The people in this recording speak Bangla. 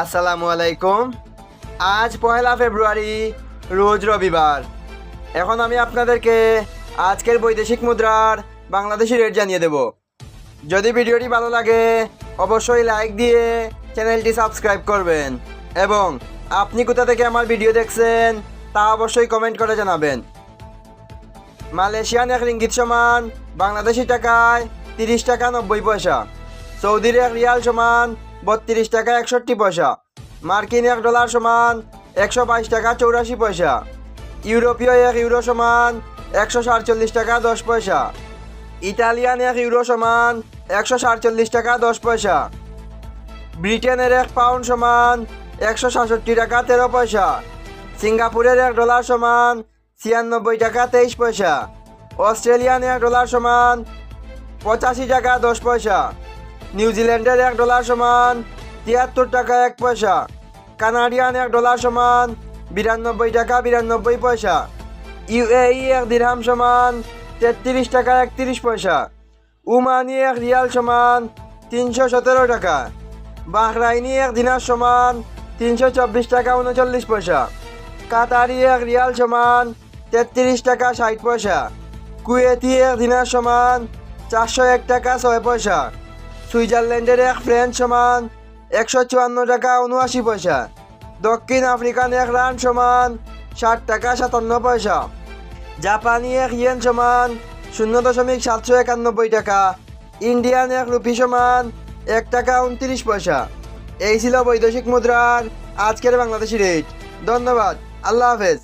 আসসালামু আলাইকুম। আজ পয়লা ফেব্রুয়ারি, রোজ রবিবার। এখন আমি আপনাদেরকে আজকের বৈদেশিক মুদ্রার বাংলাদেশি রেট জানিয়ে দেব। যদি ভিডিওটি ভালো লাগে, অবশ্যই লাইক দিয়ে চ্যানেলটি সাবস্ক্রাইব করবেন। এবং আপনি কোথা থেকে আমার ভিডিও দেখছেন, তা অবশ্যই কমেন্ট করে জানাবেন। মালয়েশিয়ান এক রিঙ্গিত সমান বাংলাদেশি টাকায় তিরিশ টাকা নব্বই পয়সা। সৌদির এক রিয়াল সমান বত্রিশ টাকা একষট্টি পয়সা। মার্কিন এক ডলার সমান একশো বাইশ টাকা চৌরাশি পয়সা। ইউরোপীয় এক ইউরো সমান একশো সাতচল্লিশ টাকা দশ পয়সা। ইটালিয়ান এক ইউরো সমান একশো সাতচল্লিশ টাকা দশ পয়সা। ব্রিটেনের এক পাউন্ড সমান একশো সাতষট্টি টাকা তেরো পয়সা। সিঙ্গাপুরের এক ডলার সমান ছিয়ানব্বই টাকা তেইশ পয়সা। অস্ট্রেলিয়ান এক ডলার সমান পঁচাশি টাকা দশ পয়সা। নিউজিল্যান্ডের এক ডলার সমান তিয়াত্তর টাকা এক পয়সা। কানাডিয়ান এক ডলার সমান বিরানব্বই টাকা বিরানব্বই পয়সা। ইউএই এক দিরহাম সমান তেত্রিশ টাকা একত্রিশ পয়সা। উমানি এক রিয়াল সমান তিনশো সতেরো টাকা। বাহরাইনি এক দিনার সমান তিনশো চব্বিশ টাকা উনচল্লিশ পয়সা। কাতারি এক রিয়াল সমান তেত্রিশ টাকা ষাট পয়সা। কুয়েতি এক দিনার সমান চারশো এক টাকা ছয় পয়সা। সুইজারল্যান্ডের এক ফ্রেঞ্চ সমান একশো চুয়ান্ন টাকা উনআশি পয়সা। দক্ষিণ আফ্রিকান এক রান সমান ষাট টাকা সাতান্ন পয়সা। জাপানি এক ইয়েন সমান শূন্য দশমিক সাতশো একানব্বই টাকা। ইন্ডিয়ান এক রুপি সমান এক টাকা উনত্রিশ পয়সা। এই ছিল বৈদেশিক মুদ্রার আজকের বাংলাদেশি রেট। ধন্যবাদ। আল্লাহ হাফেজ।